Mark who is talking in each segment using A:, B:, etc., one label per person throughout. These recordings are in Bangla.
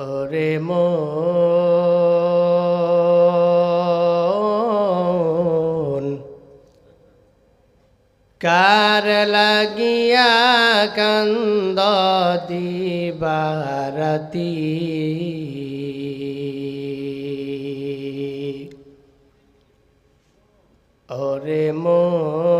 A: ওরে মন কার লাগিয়া কান্দ দিবারতি? ওরে মন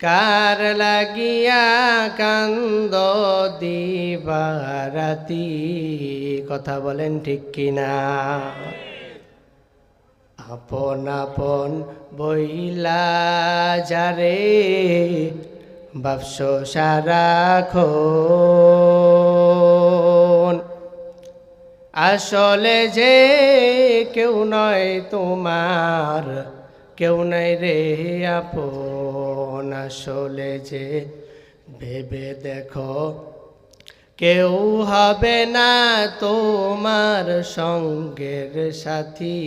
A: কার লাগিয়া কান্দ দিবারাতি? কথা বলেন ঠিক কিনা? আপন আপন বইলা যারে বাপস সারাক্ষণ আসলে যে কেউ নয় তোমার, কেউ নাই রে আপন আসলে যে ভেবে দেখো। কেউ হবে না তোমার সঙ্গের সাথী।